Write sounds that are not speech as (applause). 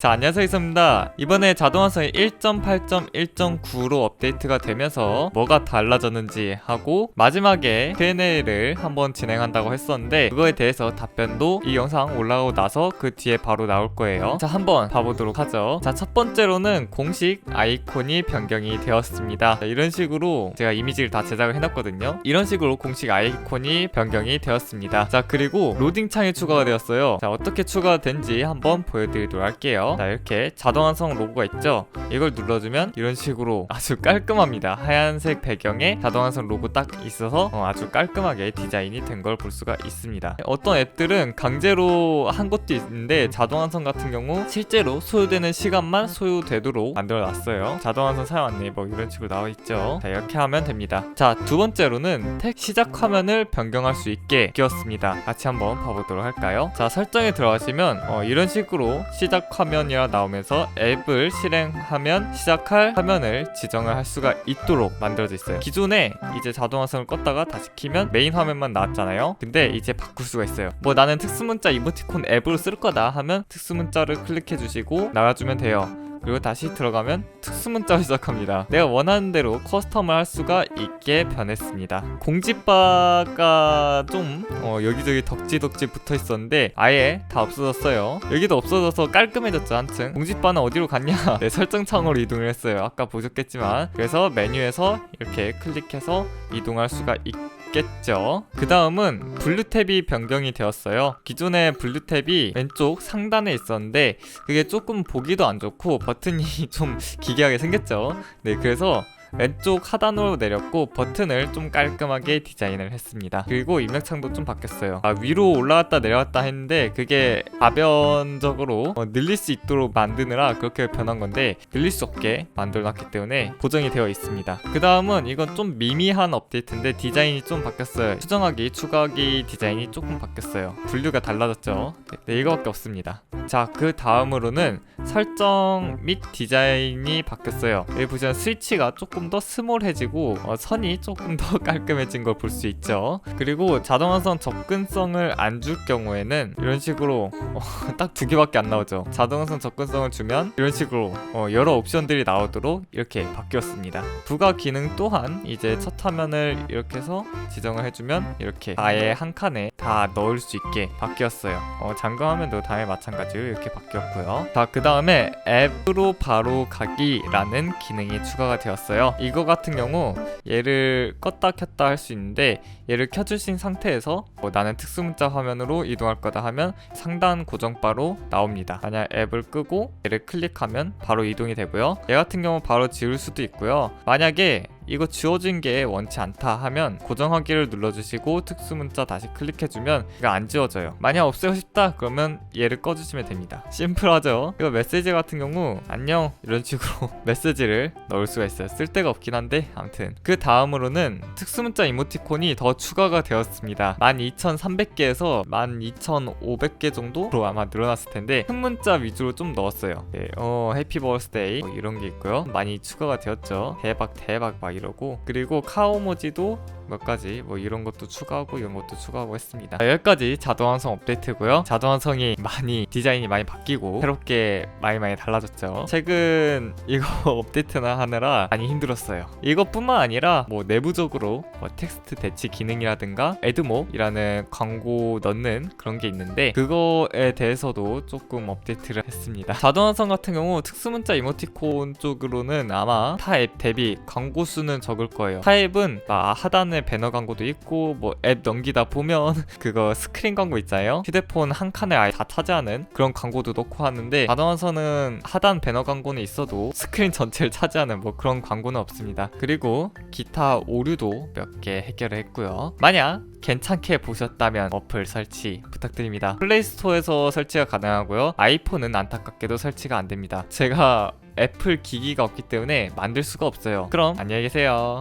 자 안녕하세요 이섭입니다. 이번에 자동화성이 1.8.1.9로 업데이트가 되면서 뭐가 달라졌는지 하고 마지막에 Q&A를 한번 진행한다고 했었는데 그거에 대해서 답변도 이 영상 올라오고 나서 그 뒤에 바로 나올 거예요. 자 한번 봐보도록 하죠. 자 첫 번째로는 공식 아이콘이 변경이 되었습니다. 자, 이런 식으로 제가 이미지를 다 제작을 해놨거든요. 이런 식으로 공식 아이콘이 변경이 되었습니다. 자 그리고 로딩 창이 추가가 되었어요. 자 어떻게 추가된지 한번 보여드리도록 할게요 자 이렇게 자동 완성 로고가 있죠? 이걸 눌러주면 이런 식으로 아주 깔끔합니다. 하얀색 배경에 자동 완성 로고 딱 있어서 어, 아주 깔끔하게 디자인이 된 걸 볼 수가 있습니다. 어떤 앱들은 강제로 한 것도 있는데 자동 완성 같은 경우 실제로 소요되는 시간만 소요되도록 만들어 놨어요. 자동 완성 사용 안내 뭐 이런 식으로 나와 있죠? 자 이렇게 하면 됩니다. 자 두 번째로는 택 시작 화면을 변경할 수 있게 끼웠습니다. 같이 한번 봐보도록 할까요? 자 설정에 들어가시면 어, 이런 식으로 시작 화면 이라 나오면서 앱을 실행하면 시작할 화면을 지정을 할 수가 있도록 만들어져 있어요. 기존에 이제 자동화성을 껐다가 다시 키면 메인 화면만 나왔잖아요. 근데 이제 바꿀 수가 있어요. 뭐 나는 특수문자 이모티콘 앱으로 쓸 거다 하면 특수문자를 클릭해 주시고 나와주면 돼요 그리고 다시 들어가면 특수문자로 시작합니다. 내가 원하는 대로 커스텀을 할 수가 있게 변했습니다. 공지바가 좀 어, 여기저기 덕지덕지 붙어 있었는데 아예 다 없어졌어요. 여기도 없어져서 깔끔해졌죠 한층. 공지바는 어디로 갔냐? (laughs) 네, 설정 창으로 이동을 했어요. 아까 보셨겠지만 그래서 메뉴에서 이렇게 클릭해서 이동할 수가 있. 겠죠. 그 다음은 블루 탭이 변경이 되었어요. 기존의 블루 탭이 왼쪽 상단에 있었는데 그게 조금 보기도 안 좋고 버튼이 (laughs) 좀 기괴하게 생겼죠. 네, 그래서 왼쪽 하단으로 내렸고 버튼을 좀 깔끔하게 디자인을 했습니다. 그리고 입력창도 좀 바뀌었어요. 아, 위로 올라갔다 내려갔다 했는데 그게 아변적으로 어, 늘릴 수 있도록 만드느라 그렇게 변한 건데 늘릴 수 없게 만들어놨기 때문에 고정이 되어 있습니다. 그 다음은 이건 좀 미미한 업데이트인데 디자인이 좀 바뀌었어요. 수정하기, 추가하기 디자인이 조금 바뀌었어요. 분류가 달라졌죠. 네, 네 이거밖에 없습니다. 자, 그 다음으로는 설정 및 디자인이 바뀌었어요. 여기 보시면 스위치가 조금 더 스몰해지고 어, 선이 조금 더 (laughs) 깔끔해진 걸 볼 수 있죠. 그리고 자동화성 접근성을 안 줄 경우에는 이런 식으로 어, (laughs) 딱두 개밖에 안 나오죠. 자동화성 접근성을 주면 이런 식으로 어, 여러 옵션들이 나오도록 이렇게 바뀌었습니다. 부가 기능 또한 이제 첫 화면을 이렇게 해서 지정을 해주면 이렇게 아예 한 칸에 다 넣을 수 있게 바뀌었어요. 어, 잠금 화면도 당연히 마찬가지로 이렇게 바뀌었고요. 자, 그 다음에 앱으로 바로 가기라는 기능이 추가가 되었어요. 이거 같은 경우 얘를 껐다 켰다 할 수 있는데 얘를 켜주신 상태에서 뭐 나는 특수문자 화면으로 이동할 거다 하면 상단 고정바로 나옵니다. 만약 앱을 끄고 얘를 클릭하면 바로 이동이 되고요. 얘 같은 경우 바로 지울 수도 있고요. 만약에 이거 지워진 게 원치 않다 하면 고정하기를 눌러주시고 특수문자 다시 클릭해주면 이거 안 지워져요. 만약 없애고 싶다 그러면 얘를 꺼주시면 됩니다. 심플하죠? 이거 메시지 같은 경우 안녕 이런 식으로 (laughs) 메시지를 넣을 수가 있어요. 쓸데가 없긴 한데 아무튼 그 다음으로는 특수문자 이모티콘이 더 추가가 되었습니다. 12,300개에서 12,500개 정도로 아마 늘어났을 텐데 큰 문자 위주로 좀 넣었어요. 네, 어 해피 버스데이 뭐 이런 게 있고요. 많이 추가가 되었죠. 대박 대박 막 이러고 그리고 카오모지도 몇 가지 뭐 이런 것도 추가하고 이런 것도 추가하고 했습니다. 자, 여기까지 자동완성 업데이트고요. 자동완성이 많이 디자인이 많이 바뀌고 새롭게 많이 많이 달라졌죠. 최근 이거 (laughs) 업데이트나 하느라 많이 힘들었어요. 이것뿐만 아니라 뭐 내부적으로 뭐 텍스트 대치 기능이라든가 에드모이라는 광고 넣는 그런 게 있는데 그거에 대해서도 조금 업데이트를 했습니다. 자동완성 같은 경우 특수문자 이모티콘 쪽으로는 아마 타앱 대비 광고 수는 적을 거예요. 타 앱은 막 하단에 배너 광고도 있고 뭐 앱 넘기다 보면 (laughs) 그거 스크린 광고 있잖아요. 휴대폰 한 칸에 아예 다 차지하는 그런 광고도 넣고 하는데 자동완성은 하단 배너 광고는 있어도 스크린 전체를 차지하는 뭐 그런 광고는 없습니다. 그리고 기타 오류도 몇 개 해결을 했고요. 만약 괜찮게 보셨다면 어플 설치 부탁드립니다. 플레이스토어에서 설치가 가능하고요. 아이폰은 안타깝게도 설치가 안 됩니다. 제가 애플 기기가 없기 때문에 만들 수가 없어요. 그럼 안녕히 계세요.